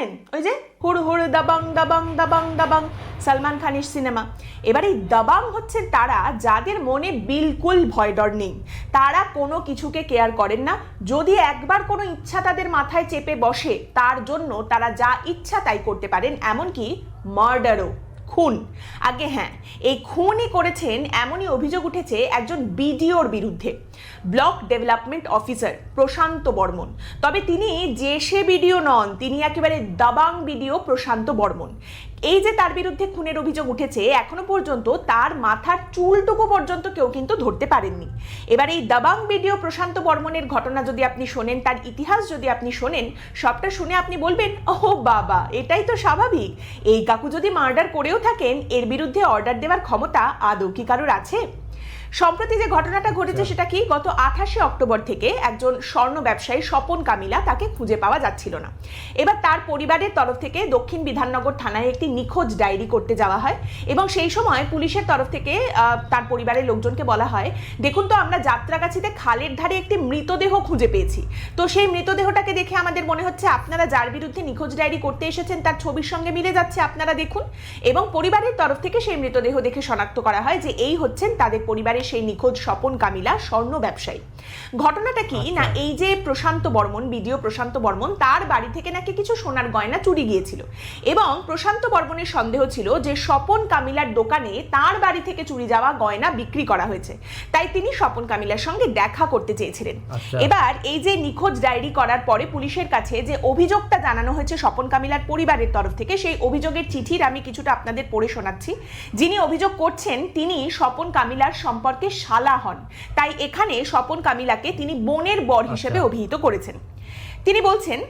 জানেন? ওই যে হুড় হুড় দাবাং দাবাং দাবাং দাবাং, সালমান খানের সিনেমা। এবার এই দাবাং হচ্ছে তারা যাদের মনে বিলকুল ভয় ডর নেই। তারা কোনো কিছুকে কেয়ার করেন না। যদি একবার কোনো ইচ্ছা তাদের মাথায় চেপে বসে, তার জন্য তারা যা ইচ্ছা তাই করতে পারেন, এমনকি মার্ডারও। খুন। আগে হ্যাঁ এই খুনই করেছেন এমনই অভিযোগ উঠেছে একজন বিডিওর বিরুদ্ধে। Block development officer Prashanta Barman. তবে তিনি যে সে বিডিও নন, তিনি একেবারে দাবাং বিডিও প্রশান্ত বর্মন। এই যে তার বিরুদ্ধে খুনের অভিযোগ উঠেছে, এখনও পর্যন্ত তার মাথার চুলটুকু পর্যন্ত কেউ কিন্তু ধরতে পারেননি। এবার এই দাবাং বিডিও প্রশান্ত বর্মনের ঘটনা যদি আপনি শোনেন, তার ইতিহাস যদি আপনি শোনেন, সবটা শুনে আপনি বলবেন ও বাবা, এটাই তো স্বাভাবিক। এই কাকু যদি মার্ডার করেও থাকেন, এর বিরুদ্ধে অর্ডার দেওয়ার ক্ষমতা আদৌ কি কারোর আছে? সম্প্রতি যে ঘটনাটা ঘটেছে সেটা কি? গত আঠাশে অক্টোবর থেকে একজন স্বর্ণ ব্যবসায়ী স্বপন কামিলা তাকে খুঁজে পাওয়া যাচ্ছিল না। এবার তার পরিবারের তরফ থেকে দক্ষিণ বিধাননগর থানায় একটি নিখোঁজ ডায়েরি করতে যাওয়া হয় এবং সেই সময় পুলিশের তরফ থেকে তার পরিবারের লোকজনকে বলা হয় দেখুন তো আমরা যাত্রাগাছিতে খালের ধারে একটি মৃতদেহ খুঁজে পেয়েছি। তো সেই মৃতদেহটাকে দেখে আমাদের মনে হচ্ছে আপনারা যার বিরুদ্ধে নিখোঁজ ডায়েরি করতে এসেছেন তার ছবির সঙ্গে মিলে যাচ্ছে আপনারা দেখুন। এবং পরিবারের তরফ থেকে সেই মৃতদেহ দেখে শনাক্ত করা হয় যে এই হচ্ছেন তাদের পরিবারের সেই নিখোঁজ স্বপন কামিলা স্বর্ণ ব্যবসায়ী। ঘটনাটা কি? না এই যে প্রশান্ত বর্মন বিডিও প্রশান্ত বর্মন তার বাড়ি থেকে নাকি কিছু সোনার গয়না চুরি গিয়েছিল। এবং প্রশান্ত বর্মনের সন্দেহ ছিল যে স্বপন কামিলার দোকানে তার বাড়ি থেকে চুরি যাওয়া গয়না বিক্রি করা হয়েছে। তাই তিনি স্বপন কামিলার সঙ্গে দেখা করতে চেয়েছিলেন। আচ্ছা। এবার এই যে নিখোঁজ ডায়েরি করার পরে পুলিশের কাছে যে অভিযোগটা জানানো হয়েছে স্বপন কামিলার পরিবারের তরফ থেকে সেই অভিযোগের চিঠির আমি কিছুটা আপনাদের পড়ে শোনাচ্ছি। যিনি অভিযোগ করছেন তিনি স্বপন কামিলার সম্পর্কে শালা হন। তাই এখানে স্বপন কামিলাকে তিনি বোনের বর হিসেবে আচ্ছা। অভিহিত করেছেন। তিনি বলছেন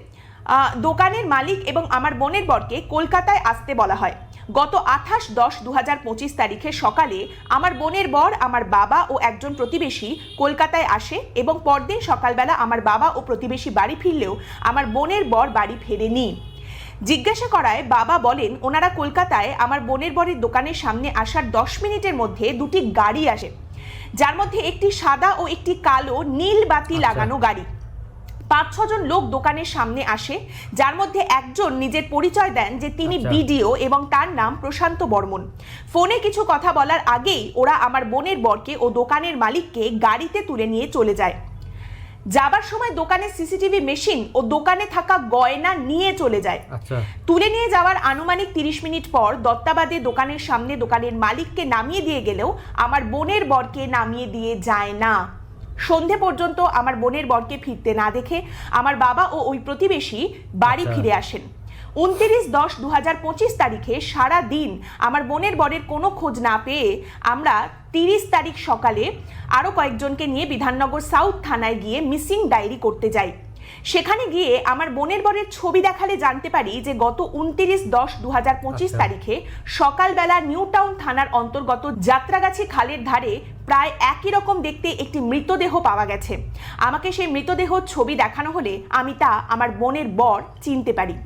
দোকানের মালিক এবং আমার বোনের বরকে কলকাতায় আসতে বলা হয়। গত আঠাশ দশ দু হাজার পঁচিশ তারিখে সকালে আমার বোনের বর আমার বাবা ও একজন প্রতিবেশী কলকাতায় আসে এবং পরদিন সকালবেলা আমার বাবা ও প্রতিবেশী বাড়ি ফিরলেও আমার বোনের বর বাড়ি ফেরেনি। জিজ্ঞাসা করায় বাবা বলেন ওনারা কলকাতায় আমার বোনের বরের দোকানের সামনে আসার দশ মিনিটের মধ্যে দুটি গাড়ি আসে। যার মধ্যে একটি সাদা ও একটি কালো নীল বাতি আচ্ছা। লাগানো গাড়ি পাঁচ ছজন লোক দোকানের সামনে আসে যার মধ্যে একজন নিজের পরিচয় দেন যে তিনি আচ্ছা। বিডিও এবং তার নাম প্রশান্ত বর্মন ফোনে কিছু কথা বলার আগেই ওরা আমার বোনের বরকে ও দোকানের মালিককে গাড়িতে তুলে নিয়ে চলে যায় যাবার সময় দোকানে সিসিটিভি মেশিন ও দোকানে থাকা গয়না নিয়ে চলে যায়। আচ্ছা। তুলে নিয়ে যাওয়ার আনুমানিক তিরিশ মিনিট পর দত্তাবাদে দোকানের সামনে দোকানের মালিককে নামিয়ে দিয়ে গেলেও আমার বোনের বরকে নামিয়ে দিয়ে যায় না। সন্ধে পর্যন্ত আমার বোনের বরকে ফিরতে না দেখে আমার বাবা ও ওই প্রতিবেশী বাড়ি আচ্ছা। ফিরে আসেন। উনত্রিশ দশ দু হাজার পঁচিশ তারিখে সারা দিন আমার বোনের বরের কোনো খোঁজ না পেয়ে আমরা তিরিশ তারিখ সকালে আরও কয়েকজনকে নিয়ে বিধাননগর সাউথ থানায় গিয়ে মিসিং ডায়েরি করতে যাই। সেখানে গিয়ে আমার বোনের বরের ছবি দেখালে জানতে পারি যে গত উনত্রিশ দশ দু হাজার পঁচিশ আচ্ছা। তারিখে সকালবেলা নিউ টাউন থানার অন্তর্গত যাত্রাগাছি খালের ধারে প্রায় একই রকম দেখতে একটি মৃতদেহ পাওয়া গেছে। আমাকে সেই মৃতদেহ ছবি দেখানো হলে আমি তা আমার বোনের বর চিনতে পারি।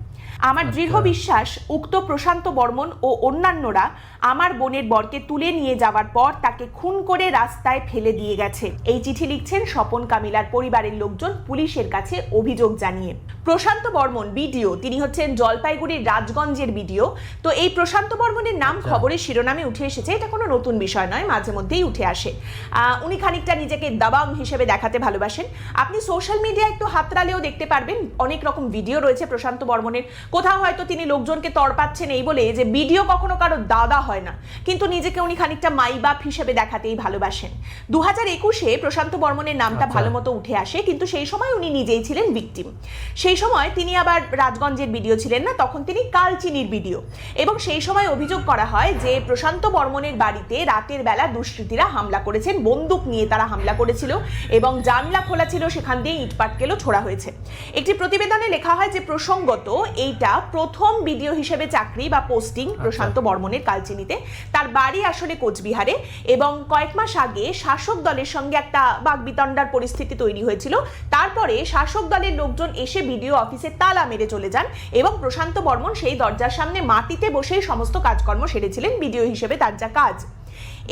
আমার দৃঢ় আচ্ছা। বিশ্বাস উক্ত প্রশান্ত বর্মন ও অন্যান্যরা আমার বোনের বরকে তুলে নিয়ে যাওয়ার পর তাকে খুন করে রাস্তায় ফেলে দিয়ে গেছে এই চিঠি লিখছেন স্বপন কামিলার পরিবারের লোকজন পুলিশের কাছে অভিযোগ জানিয়ে প্রশান্ত বর্মন বিডিও তিনি হচ্ছেন জলপাইগুড়ির রাজগঞ্জের বিডিও। তো এই প্রশান্ত বর্মনের নাম আচ্ছা। খবরের শিরোনামে উঠে এসেছে এটা কোনো নতুন বিষয় নয় মাঝে মধ্যেই উঠে আসে। উনি খানিকটা নিজেকে দাবাং হিসেবে দেখাতে ভালোবাসেন। আপনি সোশ্যাল মিডিয়া একটু হাতড়ালেও দেখতে পারবেন অনেক রকম ভিডিও রয়েছে প্রশান্ত বর্মনের। কোথাও হয়তো তিনি লোকজনকে তড়পাচ্ছেন এই বলে যে ভিডিও কখনো কারও দাদা হয় না কিন্তু নিজেকে উনি খানিকটা মাইবাপ হিসেবে দেখাতেই ভালোবাসেন। দু হাজার একুশে প্রশান্ত বর্মনের নামটা আচ্ছা। ভালো মতো উঠে আসে কিন্তু সেই সময় উনি নিজেই ছিলেন ভিকটিম। সেই সময় তিনি আবার রাজগঞ্জের ভিডিও ছিলেন না তখন তিনি কালচিনির ভিডিও। এবং সেই সময় অভিযোগ করা হয় যে প্রশান্ত বর্মনের বাড়িতে রাতের বেলা দুষ্কৃতীরা হামলা করেছেন বন্দুক নিয়ে তারা হামলা করেছিল এবং জানলা খোলা ছিল সেখান দিয়ে ইট পাটকেলও ছোড়া হয়েছে। একটি প্রতিবেদনে লেখা হয় যে প্রসঙ্গত এইটা প্রথম ভিডিও হিসেবে চাকরি বা পোস্টিং প্রশান্ত বর্মনের কালচিনিতে। তার বাড়ি আসলে কোচবিহারে এবং কয়েক মাস আগে শাসক দলের সঙ্গে একটা বাগবিতণ্ডার পরিস্থিতি তৈরি হয়েছিল। তারপরে শাসক দলের লোকজন এসে বিডিও অফিসে তালা মেরে চলে যান এবং প্রশান্ত বর্মন সেই দরজার সামনে মাটিতে বসেই সমস্ত কাজকর্ম সেরেছিলেন বিডিও হিসেবে তার যা কাজ।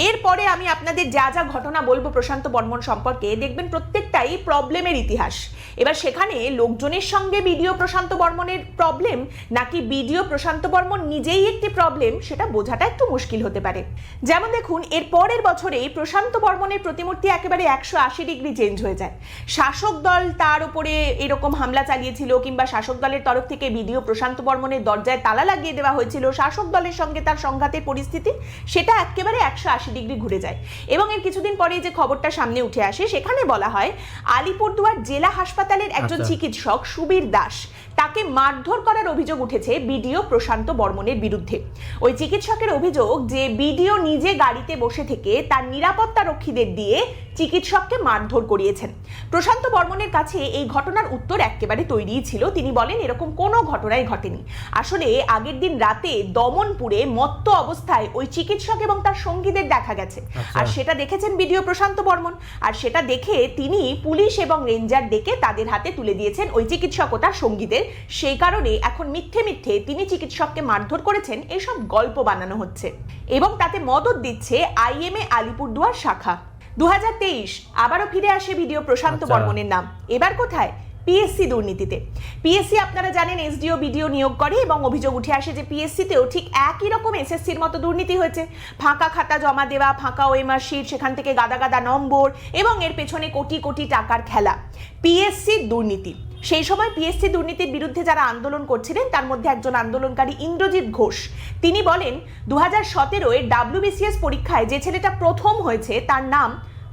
এরপরে আমি আপনাদের যা যা ঘটনা বলব প্রশান্ত বর্মন সম্পর্কে, দেখবেন প্রত্যেকটাই প্রবলেমের ইতিহাস। এবার সেখানে লোকজনের সঙ্গে বিডিও প্রশান্ত বর্মনের প্রবলেম নাকি বিডিও প্রশান্ত বর্মন নিজেই একটি প্রবলেম সেটা বোঝাটা একটু মুশকিল হতে পারে। যেমন দেখুন, এর পরের বছরেই প্রশান্ত বর্মনের প্রতিমূর্তি একেবারে একশো আশি ডিগ্রি চেঞ্জ হয়ে যায়। শাসক দল তার উপরে এরকম হামলা চালিয়েছিল, কিংবা শাসক দলের তরফ থেকে বিডিও প্রশান্ত বর্মনের দরজায় তালা লাগিয়ে দেওয়া হয়েছিল, শাসক দলের সঙ্গে তার সংঘাতের পরিস্থিতি, সেটা একেবারে একশো আশি ডিগ্রি ঘুরে যায়। এবং এর কিছুদিন পরে যে খবরটা সামনে উঠে আসে, সেখানে বলা হয়, আলিপুরদুয়ার জেলা হাসপাতালের একজন আচ্ছা। চিকিৎসক সুবীর দাস তাকে মারধর করার অভিযোগ উঠেছে বিডিও প্রশান্ত বর্মনের বিরুদ্ধে ওই চিকিৎসকের অভিযোগ যে বিডিও নিজে গাড়িতে বসে থেকে তার নিরাপত্তা রক্ষীদের দিয়ে চিকিৎসককে মারধর করিয়েছেন। প্রশান্ত বর্মনের কাছে এই ঘটনার উত্তর একেবারে তৈরিই ছিল। তিনি বলেন এরকম কোনো ঘটনাই ঘটেনি। আসলে আগের দিন রাতে দমনপুরে মত্ত অবস্থায় ওই চিকিৎসক এবং তার সঙ্গীদের দেখা গেছে। আচ্ছা। আর সেটা দেখেছেন বিডিও প্রশান্ত বর্মন। আর সেটা দেখে তিনি পুলিশ এবং রেঞ্জার ডেকে তাদের হাতে তুলে দিয়েছেন ওই চিকিৎসক ও তার সঙ্গীদের। সেই কারণে এখন মিথ্যে মিথ্যে তিনি চিকিৎসককে মারধর করেছেন। এসব গল্প বানানো হচ্ছে। এবং তাতে মদত দিচ্ছে আইএমএ আলিপুরদুয়ার শাখা। দু হাজার তেইশ আবারও ফিরে আসে ভিডিও প্রশান্ত আচ্ছা। বর্মনের নাম। এবার কোথায়? পিএসসি দুর্নীতিতে। পিএসসি আপনারা জানেন এসডিও বিডিও নিয়োগ করে এবং অভিযোগ উঠে আসে যে পিএসসিতেও ঠিক একই রকম এসএসসির মতো দুর্নীতি হয়েছে। ফাঁকা খাতা জমা দেওয়া ফাঁকা ওএমআর শিট সেখান থেকে গাদা গাদা নম্বর এবং এর পেছনে কোটি কোটি টাকার খেলা। পিএসসি দুর্নীতি। সেই সময় পিএসসি দুর্নীতির বিরুদ্ধে যারা আন্দোলন করছিলেন তার মধ্যে একজন আন্দোলনকারী ইন্দ্রজিৎ ঘোষ। তিনি বলেন দু হাজার সতেরোয় ডাব্লিউবিসিএস পরীক্ষায় যে ছেলেটা প্রথম হয়েছে তার নাম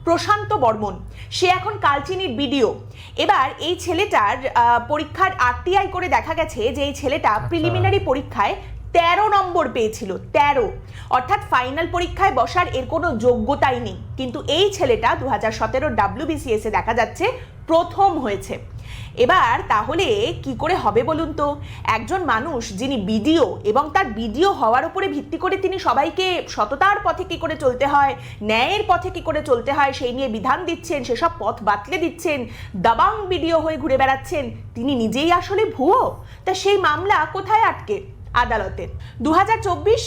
প্রশান্ত বর্মন। সে এখন কালচিনির বিডিও। এবার এই ছেলেটার পরীক্ষার আরটিআই করে দেখা গেছে যে এই ছেলেটা প্রিলিমিনারি পরীক্ষায় তেরো নম্বর পেয়েছিল তেরো। অর্থাৎ ফাইনাল পরীক্ষায় বসার এর কোনো যোগ্যতাই নেই। কিন্তু এই ছেলেটা দু হাজার সতেরো ডাব্লিউবিসিএস এ দেখা যাচ্ছে প্রথম হয়েছে। এবার তাহলে কি করে হবে বলুন তো? একজন মানুষ যিনি বিডিও এবং তার বিডিও হওয়ার উপরে ভিত্তি করে তিনি সবাইকে সততার পথে কি করে চলতে হয়, ন্যায়ের পথে কি করে চলতে হয়, সেই নিয়ে বিধান দিচ্ছেন, সেসব পথ বাতলে দিচ্ছেন, দাবাং বিডিও হয়ে ঘুরে বেড়াচ্ছেন, তিনি নিজেই আসলে ভুয়ো? তা সেই মামলা কোথায় আটকে? আদালতের দু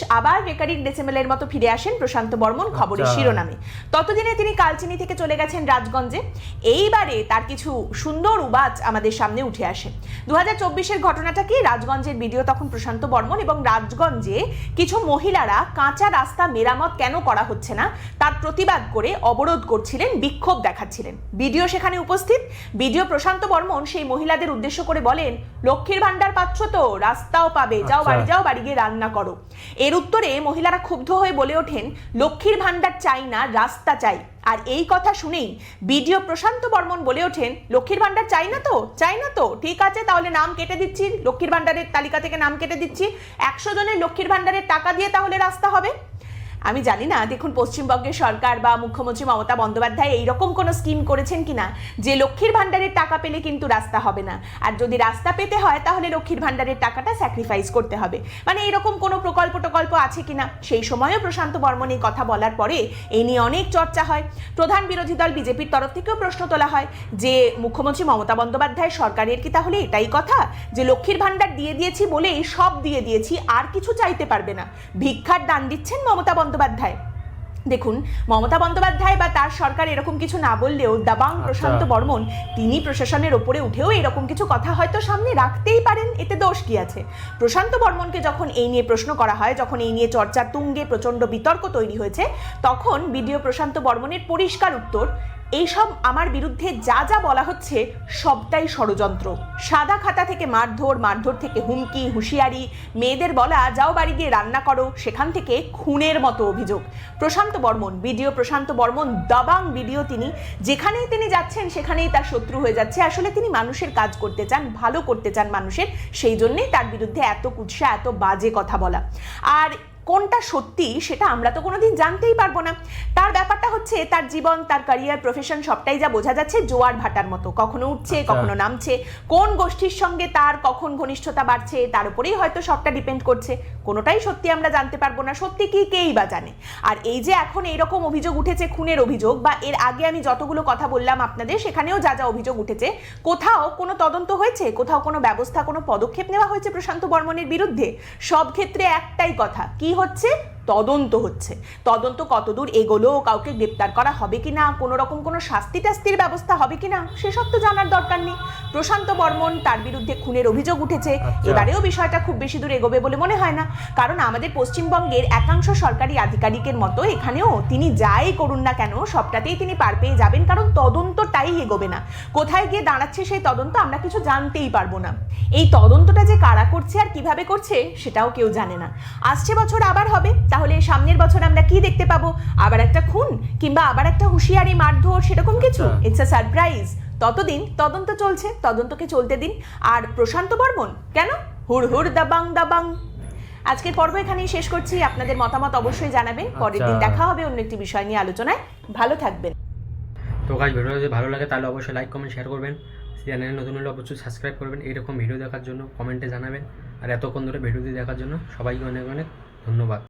আবার রেকারিং ডেসিমেলের মতো ফিরে আসেন প্রশান্ত বর্মন খবরের আচ্ছা। শিরোনামে। ততদিনে তিনি কালচিনি থেকে চলে গেছেন রাজগঞ্জে। এইবারে তার কিছু সুন্দর উবাচ আমাদের সামনে উঠে আসে। দু হাজার ঘটনাটা কি? রাজগঞ্জের ভিডিও তখন প্রশান্ত বর্মন এবং রাজগঞ্জে কিছু মহিলারা কাঁচা রাস্তা মেরামত কেন করা হচ্ছে না? তার প্রতিবাদ করে অবরোধ করছিলেন বিক্ষোভ দেখাচ্ছিলেন। ভিডিও সেখানে উপস্থিত। ভিডিও প্রশান্ত বর্মন সেই মহিলাদের উদ্দেশ্য করে বলেন লক্ষ্মীর ভান্ডার পাচ্ছ তো রাস্তাও পাবে যাও। বাড়ি যাও, বাড়ি গিয়ে রান্না করো। এর উত্তরে মহিলারা ক্ষুব্ধ হয়ে বলে ওঠেন, লক্ষ্মীর ভান্ডার চাই না, রাস্তা চাই। আর এই কথা শুনেই বিডিও প্রশান্ত বর্মন বলে ওঠেন, লক্ষ্মীর ভান্ডার চাই না তো, চাই না তো। ঠিক আছে, তাহলে নাম কেটে দিচ্ছি। লক্ষ্মীর ভান্ডারের তালিকা থেকে নাম কেটে দিচ্ছি। একশো জনের লক্ষ্মীর ভান্ডারের টাকা দিয়ে তাহলে রাস্তা হবে। আমি জানি না, দেখুন পশ্চিমবঙ্গের সরকার বা মুখ্যমন্ত্রী মমতা বন্দ্যোপাধ্যায় এইরকম কোনো স্কিম করেছেন কিনা, যে লক্ষ্মীর ভান্ডারের টাকা পেলে কিন্তু রাস্তা হবে না। আর যদি রাস্তা পেতে হয়, তাহলে লক্ষ্মীর ভান্ডারের টাকাটা স্যাক্রিফাইস করতে হবে। মানে এরকম কোনো প্রকল্প টকল্প আছে কিনা, সেই সময়ও প্রশান্ত বর্মন এই কথা বলার পরে এই নিয়ে অনেক চর্চা হয়। প্রধান বিরোধী দল বিজেপির তরফ থেকেও প্রশ্ন তোলা হয় যে, মুখ্যমন্ত্রী মমতা বন্দ্যোপাধ্যায় সরকারের কি তাহলে এটাই কথা? যে লক্ষ্মীর ভান্ডার দিয়ে দিয়েছি বলেই সব দিয়ে দিয়েছি, আর কিছু চাইতে পারবে না। ভিক্ষার দান দিচ্ছেন মমতা দেখুন মমতা বন্দ্যোপাধ্যায় বা তার সরকার এরকম কিছু না বললেও দাবাং আচ্ছা। প্রশান্ত বর্মন তিনি প্রশাসনের ওপরে উঠেও এরকম কিছু কথা হয়তো সামনে রাখতেই পারেন এতে দোষ কি আছে প্রশান্ত বর্মনকে যখন এই নিয়ে প্রশ্ন করা হয় যখন এই নিয়ে চর্চা তুঙ্গে প্রচণ্ড বিতর্ক তৈরি হয়েছে তখন বিডিও প্রশান্ত বর্মনের পরিষ্কার উত্তর এইসব আমার বিরুদ্ধে যা যা বলা হচ্ছে সবটাই ষড়যন্ত্র। সাদা খাতা থেকে মারধর মারধর থেকে হুমকি, হুঁশিয়ারি, মেয়েদের বলা, যাও বাড়ি গিয়ে রান্না করো, সেখান থেকে খুনের মতো অভিযোগ। প্রশান্ত বর্মন ভিডিও প্রশান্ত বর্মন, দাবাং ভিডিও তিনি, যেখানেই তিনি যাচ্ছেন, সেখানেই তার শত্রু হয়ে যাচ্ছে। আসলে তিনি মানুষের কাজ করতে চান, ভালো করতে চান মানুষের, সেই জন্যই তার বিরুদ্ধে এত কুৎসা, এত বাজে কথা বলা। আর কোনটা সত্যি সেটা আমরা তো কোনোদিন জানতেই পারব না। তার ব্যাপারটা হচ্ছে তার জীবন তার ক্যারিয়ার প্রফেশন সবটাই যা বোঝা যাচ্ছে জোয়ার ভাটার মতো। কখনো উঠছে আচ্ছা। কখনো নামছে। কোন গোষ্ঠীর সঙ্গে তার কখন ঘনিষ্ঠতা বাড়ছে তার উপরেই হয়তো সবটা ডিপেন্ড করছে। কোনোটাই সত্যি আমরা জানতে পারব না সত্যি কি কেই বা জানে। আর এই যে এখন এইরকম অভিযোগ উঠেছে খুনের অভিযোগ বা এর আগে আমি যতগুলো কথা বললাম আপনাদের সেখানেও যা যা অভিযোগ উঠেছে কোথাও কোনো তদন্ত হয়েছে? কোথাও কোনো ব্যবস্থা কোনো পদক্ষেপ নেওয়া হয়েছে প্রশান্ত বর্মনের বিরুদ্ধে? সব ক্ষেত্রে একটাই কথা কি হচ্ছে তদন্ত হচ্ছে। তদন্ত কতদূর এগোলো কাউকে গ্রেপ্তার করা হবে কিনা কোনো রকম কোনো শাস্তি টাস্তির ব্যবস্থা হবে কিনা সেসব তো জানার দরকার নেই। প্রশান্ত বর্মন তার বিরুদ্ধে খুনের অভিযোগ উঠেছে। আচ্ছা। এবারেও বিষয়টা খুব বেশি দূর এগোবে বলে মনে হয় না। কারণ আমাদের পশ্চিমবঙ্গের একাংশ সরকারি আধিকারিকের মতো এখানেও তিনি যাই করুন না কেন সবটাতেই তিনি পার পেয়ে যাবেন কারণ তদন্তটাই এগোবে না। কোথায় গিয়ে দাঁড়াচ্ছে সেই তদন্ত আমরা কিছু জানতেই পারব না। এই তদন্তটা যে কারা করছে আর কীভাবে করছে সেটাও কেউ জানে না। আসছে বছর আবার হবে তাহলে সামনের বছর আমরা কি দেখতে পাবো? আবার একটা খুন কিংবা আবার একটা হুঁশিয়ারি মারধর সেরকম কিছু? আচ্ছা। ইটস আ সারপ্রাইজ ততদিন তদন্ত চলছে তদন্তকে চলতে দিন। আর প্রশান্ত বর্মন কেন? হুড় হুড় দাবাং দাবাং। আজকের পর্ব এখানেই শেষ করছি। আপনাদের মতামত অবশ্যই জানাবেন। পরের দিন আচ্ছা। দেখা হবে অন্য একটি বিষয় নিয়ে আলোচনায়। ভালো থাকবেন। তো গাছ ভিডিও যদি ভালো লাগে তাহলে অবশ্যই লাইক কমেন্ট শেয়ার করবেন। চ্যানেলে নতুন হলে অবশ্যই সাবস্ক্রাইব করবেন। এইরকম ভিডিও দেখার জন্য কমেন্টে জানাবেন। আর এতক্ষণ ধরে ভিডিওটি দেখার জন্য সবাইকে অনেক অনেক ধন্যবাদ।